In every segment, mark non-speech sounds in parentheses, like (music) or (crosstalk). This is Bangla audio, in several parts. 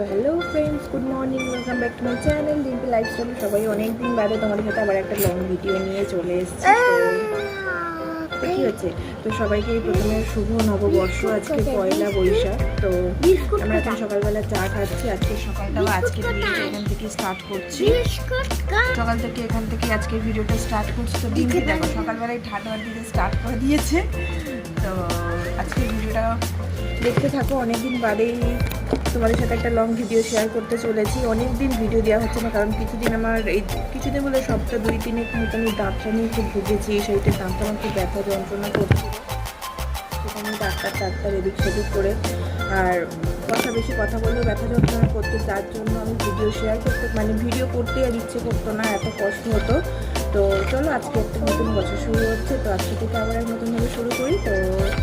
তো hello friends good morning welcome back to my channel Dimpi lifestyle সবাই অনেক দিন বাদে তোমাদের সাথে আবার একটা লং ভিডিও নিয়ে চলে এসেছি তো কি হচ্ছে? তো সবাইকে প্রথমে শুভ নববর্ষ আজকে পয়লা বৈশাখ তো আমরা এখন সকালবেলা চা খাচ্ছি আজকে সকালটা আজকে ভিডিওটা এখান থেকে স্টার্ট করছি। সকাল থেকে এখান থেকে আজকের ভিডিওটা স্টার্ট করছি তো দিনকে দেখো সকালবেলায় ঠান্ডা দিতে স্টার্ট করে দিয়েছে তো আজকের ভিডিওটা দেখতে থাকো, অনেকদিন বাদেই তোমাদের সাথে একটা লং ভিডিও শেয়ার করতে চলেছি। অনেক দিন ভিডিও দেওয়া হচ্ছে না, কারণ কিছুদিন আমার এই কিছুদিন বলে সপ্তাহ দুই তিনের মতো আমি দাঁতটা নিয়ে খুব ভুগেছি সাইডে দাঁতটা আমার খুব ব্যথা যন্ত্রণা করছিল সেখানে ডাক্তার ডাক্তার এদিক সেদিক করে আর কথা বেশি কথা বললেও ব্যথা যন্ত্রণা করতো যার জন্য আমি ভিডিও শেয়ার করতে মানে ভিডিও করতে আর ইচ্ছে করতো না, এত কষ্ট হতো। তো চলো, আজকে একটা নতুন বছর শুরু হচ্ছে, তো আজকে থেকে আবার এক নতুনভাবে শুরু করি। তো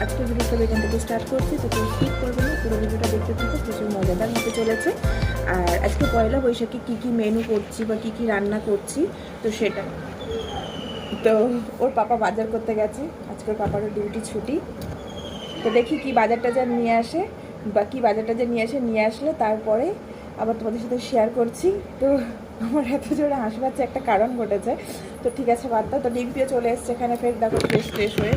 আজকে ভিডিওটা এখান থেকে স্টার্ট করছি, তো কেউ স্কিপ করবে না, পুরো ভিডিওটা দেখতে থাকো, প্রচুর মজাদার হতে চলেছে। আর আজকে পয়লা বৈশাখে কী কী মেনু করছি বা কী কী রান্না করছি, তো সেটা। তো ওর পাপা বাজার করতে গেছে, আজকে ওর পাপারও ডিউটি ছুটি। তো দেখি কি বাজার টাজার নিয়ে আসে, বা কী বাজার টাজার নিয়ে আসে, নিয়ে আসলে তারপরে আবার তোমাদের সাথে শেয়ার করছি। তো আমার এত জোরে হাসি পাচ্ছে একটা কারণ ঘটেছে। তো ঠিক আছে বাদ দাও। তো ডিম্পিও চলে এসছে এখানে ফের দেখো ফ্রেশ ফ্রেশ হয়ে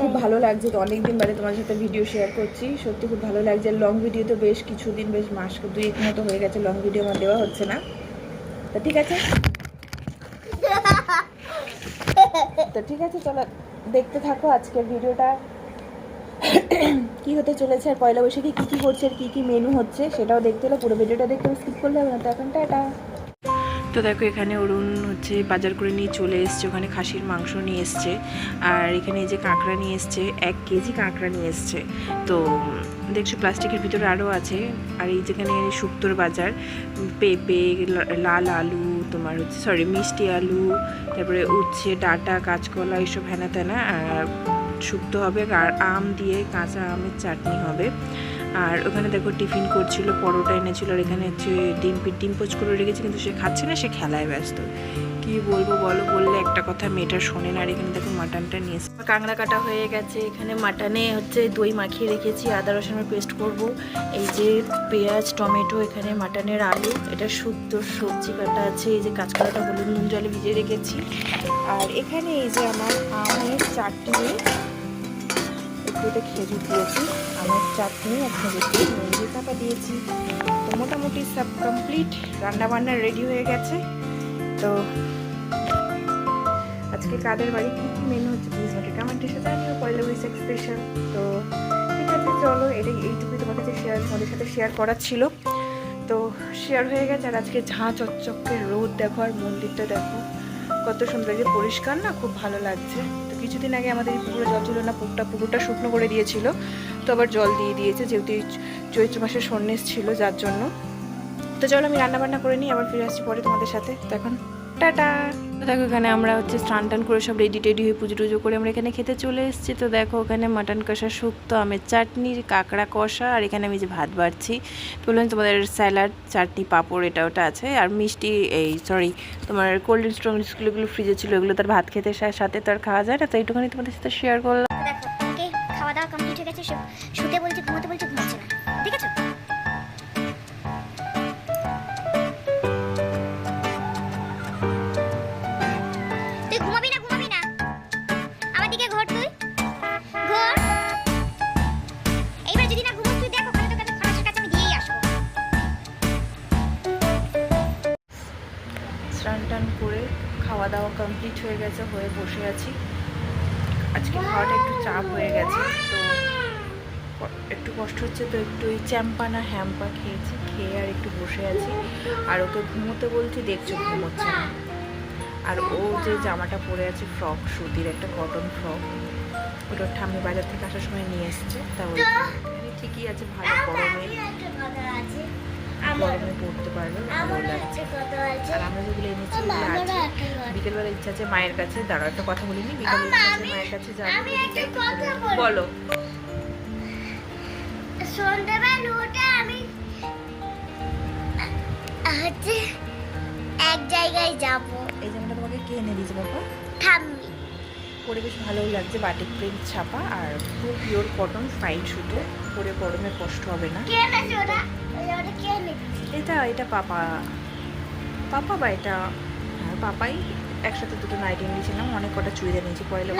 খুব ভালো লাগছে তো অনেকদিন বাদে তোমার সাথে ভিডিও শেয়ার করছি। সত্যি খুব ভালো লাগছে। লং ভিডিও তো বেশ কিছুদিন বেশ মাস দুই এক মতো হয়ে গেছে লং ভিডিও আমার দেওয়া হচ্ছে না। তো ঠিক আছে। (laughs) তো ঠিক আছে চলো দেখতে থাকো আজকের ভিডিওটা কি হতে চলেছে আর পয়লা বৈশাখে কী কী করছে আর কী কী মেনু হচ্ছে, সেটাও দেখতে হলো, পুরো ভিডিওটা দেখতে স্কিপ করলে হবে না তো এখন টাটা। তো দেখো, এখানে অরুণ হচ্ছে বাজার করে নিয়ে চলে এসছে, ওখানে খাসির মাংস নিয়ে এসছে, আর এখানে এই যে কাঁকড়া নিয়ে এসছে, এক কেজি কাঁকড়া নিয়ে এসছে। তো, দেখছ, প্লাস্টিকের ভিতরে আরও আছে, আর এই যেখানে শুক্তোর বাজার, পেঁপে লাল আলু, তোমার হচ্ছে সরি মিষ্টি আলু, তারপরে উচ্ছে, ডাটা, কাঁচকলা, এইসব হেনা তেনা আর শুক্তো হবে, আর আম দিয়ে কাঁচা আমের চাটনি হবে। আর ওখানে দেখো টিফিন করছিল, পরোটা এনেছিল, আর এখানে হচ্ছে ডিম ডিম পোচ করে রেখেছে, কিন্তু সে খাচ্ছে না, সে খেলায় ব্যস্ত। কি বলব বলো, বললে একটা কথা মেয়েটা শোনে না, আর এখানে দেখো মাটনটা নিয়ে কাঁকড়া কাটা হয়ে গেছে, এখানে মাটনে হচ্ছে দই মাখিয়ে রেখেছি, আদা রসুনের পেস্ট করব। এই যে পেঁয়াজ, টমেটো, এখানে মাটনের আলু, এটা শুক্তো সবজি কাটা আছে, এই যে কাঁচকলাটা হলুদ নুন জলে ভিজিয়ে রেখেছি। আর এখানে এই যে আমার আমের চাটনি এটা খেজুর দিয়েছি, আমের চাটনি আর খেজুর দিয়ে চাপা দিয়েছি। তো মোটামুটি সব কমপ্লিট রান্না বান্না রেডি হয়ে গেছে। তো আজকে কাদের বাড়ি? কী কী মেনু হচ্ছে প্লিজ আমাকে কমেন্টে সাথে জানিও পয়লা বৈশাখ স্পেশাল তো ঠিক আছে, চলো, এটাই এইটুকুই তোমার কাছে শেয়ার তোমাদের সাথে শেয়ার করার ছিল। তো শেয়ার হয়ে গেছে, আর আজকে ঝাঁ চকচকে রোদ দেখো, আর মন্দিরটা দেখো। কত সুন্দর যে পরিষ্কার না, খুব ভালো লাগছে। কিছুদিন আগে আমাদের পুকুরে জল ছিল না, পুকুরটা পুকুরটা শুকনো করে দিয়েছিল। তো আবার জল দিয়ে দিয়েছে, যেহেতু চৈত্র মাসে সন্ন্যাস ছিল, যার জন্য। তো চলো আমি রান্না বান্না করে নিই, আবার ফিরে আসছি পরে তোমাদের সাথে। তো এখন, টাটা! দেখো এখানে আমরা হচ্ছে স্নান টান করে সব রেডি টেডি হয়ে পুজো টুজো করে আমরা এখানে খেতে চলে এসেছি। তো দেখো ওখানে মাটন কষা, শুক্তো, আমের চাটনি, কাঁকড়া কষা আর এখানে আমি যে ভাত বাড়ছি। তো বললাম তোমাদের স্যালাড, চাটনি, পাঁপড় এটা ওটা আছে আর মিষ্টি এই সরি তোমার কোল্ড ড্রিঙ্কস টোল্ড ড্রিঙ্কসগুলো ফ্রিজে ছিল, এগুলো তার ভাত খেতে সাথে তো আর খাওয়া যায় না। তো এইটুখানি তোমাদের সাথে শেয়ার করলাম। হয়ে গেছে, হয়ে বসে আছি। আজকে খাওয়াটা একটু চাপ হয়ে গেছে, তো একটু কষ্ট হচ্ছে, তো একটু ওই চ্যাম্পা না হ্যাম্পা খেয়েছি, খেয়ে আর একটু বসে আছি। আর ওকে ঘুমোতে বলছি, দেখছ ঘুমোচ্ছে না। আর ও যে জামাটা পরে আছে ফ্রক, সুতির একটা কটন ফ্রক ওটা ঠাম্মি বাজার থেকে আসার সময় নিয়ে এসছে, তা ঠিকই আছে, ভালো, গরমে। গরমে পড়তে পারবে ভালো লাগছে আর আমরা যেগুলো এনেছি বিকেলবেলা ইচ্ছা আছে মায়ের কাছে দাঁড়াও একটা কথা বলিনি বিকেলে ইচ্ছা আছে মায়ের কাছে যাব। বলো। সন্ধ্যাবেলা আমি হচ্ছে এক জায়গায় যাব। এই জামাটা তোমাকে কে এনে দিয়েছে বাবা ঠাম্মি। পরে বেশ ভালোও লাগছে বাটিক প্রিন্ট ছাপা আর পুরো পিওর কটন ফাইন সুতো। পরে গরমে কষ্ট হবে না। এটা এটা পাপা। পাপা বা এটা? হ্যাঁ পাপাই একসাথে দুটো নাইটি নিয়েছিলাম অনেক কটা চুড়িদার নিয়েছি। পয়লা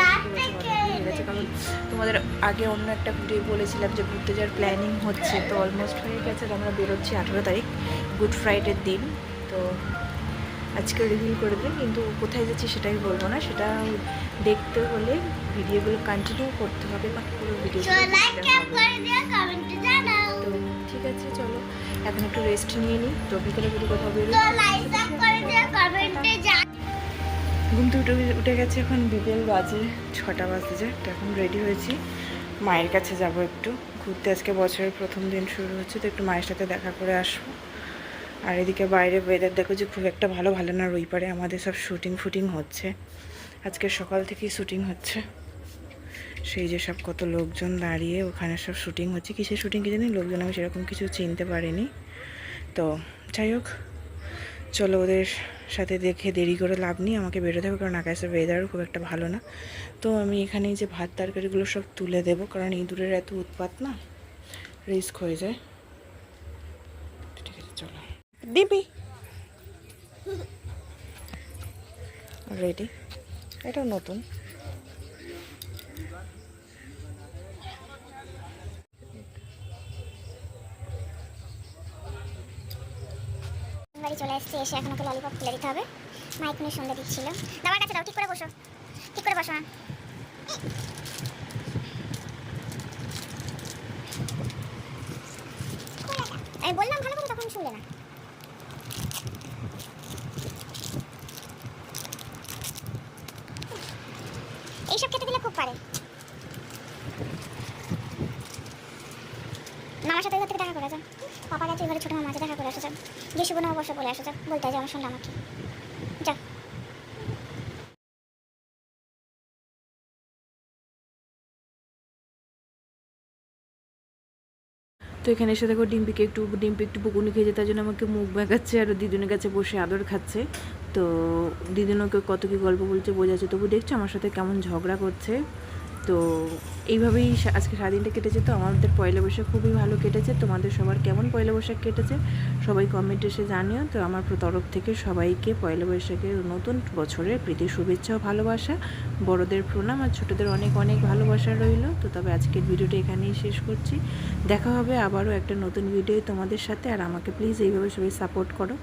গেছে। কারণ তোমাদের আগে অন্য একটা ভিডিও বলেছিলাম যে ঘুরতে যাওয়ার প্ল্যানিং হচ্ছে। তো অলমোস্ট হয়ে গেছে। আমরা বেরোচ্ছি আঠেরো তারিখ গুড ফ্রাইডের দিন। তো আজকে রিভিল করে দিই কিন্তু কোথায় যাচ্ছি সেটাই বলব না। সেটা দেখতে হলে ভিডিওগুলো কন্টিনিউ করতে হবে বা পুরো ভিডিও তো ঠিক আছে চলো। এখন একটু রেস্ট নিয়ে নিই তো বিকেলে যদি কোথাও জানাও। ঘুম থেকে উঠে উঠে গেছে এখন বিকেল বাজে ছটা বাজে যায় তো এখন রেডি হয়েছি। মায়ের কাছে যাব একটু। ঘুরতে আজকে বছরের প্রথম দিন শুরু হচ্ছে তো একটু মায়ের সাথে দেখা করে আসব। আর এদিকে বাইরে ওয়েদার দেখো যে খুব একটা ভালো ভালো না, রই পারে আমাদের সব শুটিং ফুটিং হচ্ছে। আজকে সকাল থেকেই শুটিং হচ্ছে। সেই যে সব কত লোকজন দাঁড়িয়ে ওখানে সব শুটিং হচ্ছে। কিসের শুটিং কি জানি? লোকজন আমি সেরকম কিছু চিনতে পারিনি। তো যাই হোক, চলো ওদের সাথে দেখে দেরি করে লাভ নেই, আমাকে বেরোতে হবে, কারণ আকাশের ওয়েদারও খুব একটা ভালো না। তো আমি এখানে যে ভাত, তরকারিগুলো সব তুলে দেবো, কারণ ইঁদুরের এত উৎপাত না রিস্ক হয়ে যায়। দিবি। রেডি এটাও নতুন। বাড়ি চলে এসেছি এসে এখন ওকে ললিপপ খুলে দিতে হবে। মা এখনই সন্ধ্যা দিচ্ছিল। দাবার কাছে দাও, ঠিক করে বসো। ঠিক করে বসো না আমি বললাম ভালো করে তখন শুনলে না। এইসব খেতে দিলে খুব পারে। মামার সাথে থেকে দেখা করে যাও পাপা গেছে মামাকে দেখা করে আসা যাও গিয়ে শুভ নববর্ষ বলে আসা যাও বলতে যে আমার শুনলাম যাও তো এখানে এসে দেখো ডিম্পিকে একটু, ডিম্পি একটু পুকুনি খেয়েছে, তার জন্য আমাকে মুখ বাঁকাচ্ছে আর দিদুনের কাছে বসে আদর খাচ্ছে। তো দিদুন ওকে কত কী গল্প বলছে বোঝাচ্ছে, তবু দেখছ আমার সাথে কেমন ঝগড়া করছে। তো এইভাবেই আজকে সারাদিনটা কেটেছে তো, আমাদের পয়লা বৈশাখ খুবই ভালো কেটেছে। তোমাদের সবার কেমন পয়লা বৈশাখ কেটেছে সবাই কমেন্ট এসে জানিও। তো আমার তরফ থেকে সবাইকে পয়লা বৈশাখের নতুন বছরের প্রীতি, শুভেচ্ছা ও ভালোবাসা। বড়দের প্রণাম আর ছোটোদের অনেক অনেক ভালোবাসা রইল। তো তবে আজকের ভিডিওটা এখানেই শেষ করছি। দেখা হবে আবারও একটা নতুন ভিডিও তোমাদের সাথে। আর আমাকে প্লিজ এইভাবে সবাই সাপোর্ট করো।